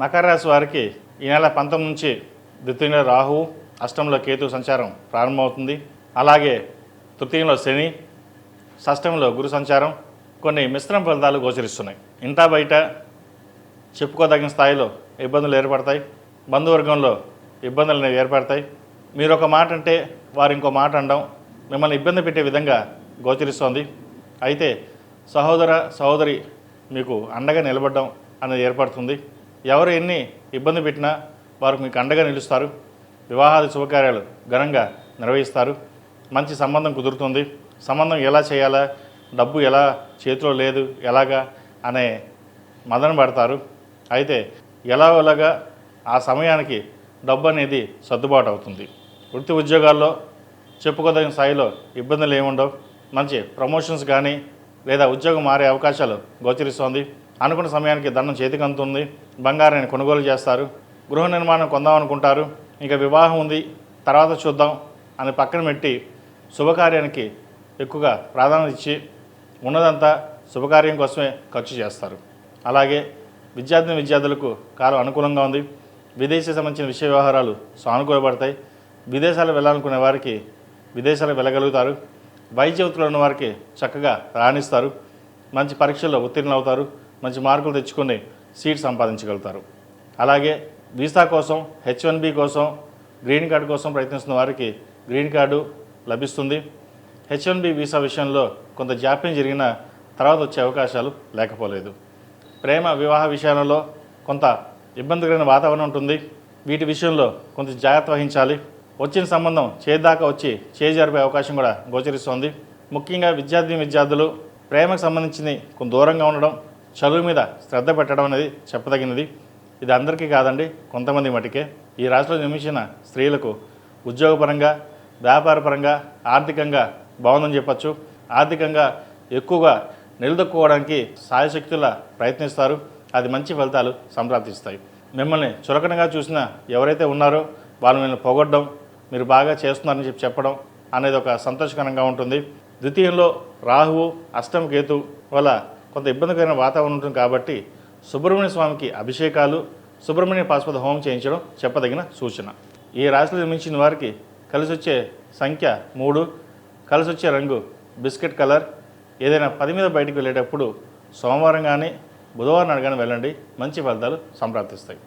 మకర రాశి వారికి ఈ నెల పంతొమ్మిది నుంచి ద్వితీయంలో రాహువు అష్టంలో కేతు సంచారం ప్రారంభమవుతుంది. అలాగే తృతీయంలో శని షష్టంలో గురు సంచారం కొన్ని మిశ్రమ ఫలితాలు గోచరిస్తున్నాయి. ఇంత బయట చెప్పుకోదగిన స్థాయిలో ఇబ్బందులు ఏర్పడతాయి. బంధువర్గంలో ఇబ్బందులు అనేవి ఏర్పడతాయి. మీరు ఒక మాట అంటే వారు ఇంకో మాట అనడం మిమ్మల్ని ఇబ్బంది పెట్టే విధంగా గోచరిస్తోంది. అయితే సహోదర సహోదరి మీకు అండగా నిలబడడం అనేది ఏర్పడుతుంది. ఎవరు ఎన్ని ఇబ్బంది పెట్టినా వారు మీకు అండగా నిలుస్తారు. వివాహాది శుభకార్యాలు ఘనంగా నిర్వహిస్తారు. మంచి సంబంధం కుదురుతుంది. సంబంధం ఎలా చేయాలా? డబ్బు ఎలా చేతిలో లేదు? ఎలాగా? అనే మదన పడతారు. అయితే ఎలా ఎలాగా ఆ సమయానికి డబ్బు అనేది సర్దుబాటు అవుతుంది. వృత్తి ఉద్యోగాల్లో చెప్పుకోదగిన స్థాయిలో ఇబ్బందులు ఏముండవు. మంచి ప్రమోషన్స్ కానీ లేదా ఉద్యోగం మారే అవకాశాలు గోచరిస్తోంది. అనుకున్న సమయానికి దండం చేతికి అందుతుంది. బంగారాన్ని కొనుగోలు చేస్తారు. గృహ నిర్మాణం కొందాం అనుకుంటారు ఇంకా వివాహం ఉంది. తర్వాత చూద్దాం అని పక్కన పెట్టి శుభకార్యానికి ఎక్కువగా ప్రాధాన్యత ఇచ్చి ఉన్నదంతా శుభకార్యం కోసమే ఖర్చు చేస్తారు. అలాగే విద్యార్థిని విద్యార్థులకు కాలం అనుకూలంగా ఉంది. విదేశీ సంబంధించిన విషయ వ్యవహారాలు సానుకూలపడతాయి. విదేశాలు వెళ్ళాలనుకునే వారికి విదేశాలకు వెళ్ళగలుగుతారు. వైద్య వృత్తిలో ఉన్న వారికి చక్కగా రాణిస్తారు. మంచి పరీక్షల్లో ఉత్తీర్ణులు అవుతారు మంచి మార్కులు తెచ్చుకొని సీట్ సంపాదించగలుగుతారు. అలాగే వీసా కోసం హెచ్ వన్ బి కోసం గ్రీన్ కార్డు కోసం ప్రయత్నిస్తున్న వారికి గ్రీన్ కార్డు లభిస్తుంది. హెచ్ వన్ బి వీసా విషయంలో కొంత జాప్యం జరిగిన తర్వాత వచ్చే అవకాశాలు లేకపోలేదు. ప్రేమ వివాహ విషయాలలో కొంత ఇబ్బందికరమైన వాతావరణం ఉంటుంది. వీటి విషయంలో కొంత జాగ్రత్త వహించాలి. వచ్చిన సంబంధం చేదాకా వచ్చి చేజారిపోయే అవకాశం కూడా గోచరిస్తోంది. ముఖ్యంగా విద్యార్థి విద్యార్థులు ప్రేమకు సంబంధించి కొంత దూరంగా ఉండడం చదువు మీద శ్రద్ధ పెట్టడం అనేది చెప్పదగినది. ఇది అందరికీ కాదండి కొంతమంది మటుకే. ఈ రాష్ట్రంలో నిమిషిన స్త్రీలకు ఉద్యోగపరంగా వ్యాపారపరంగా ఆర్థికంగా బాగుందని చెప్పచ్చు. ఆర్థికంగా ఎక్కువగా నిలదొక్కుకోవడానికి సాయశక్తుల ప్రయత్నిస్తారు. అది మంచి ఫలితాలు సంప్రాప్తిస్తాయి. మిమ్మల్ని చులకనగా చూసిన ఎవరైతే ఉన్నారో వాళ్ళు మిమ్మల్ని పొగడ్డం మీరు బాగా చేస్తున్నారని చెప్పి చెప్పడం అనేది ఒక సంతోషకరంగా ఉంటుంది. ద్వితీయంలో రాహువు అష్టం కేతు వల్ల కొంత ఇబ్బందికరమైన వాతావరణం ఉంటుంది కాబట్టి సుబ్రహ్మణ్య స్వామికి అభిషేకాలు సుబ్రహ్మణ్య పాశుపత హోమం చేయించడం చెప్పదగిన సూచన. ఈ రాశిలో నిర్మించిన వారికి కలిసి వచ్చే సంఖ్య మూడు కలిసి వచ్చే రంగు బిస్కెట్ కలర్. ఏదైనా పది మీద బయటికి వెళ్ళేటప్పుడు సోమవారం కానీ బుధవారం నాడు కానీ వెళ్ళండి. మంచి ఫలితాలు సంప్రాప్తిస్తాయి.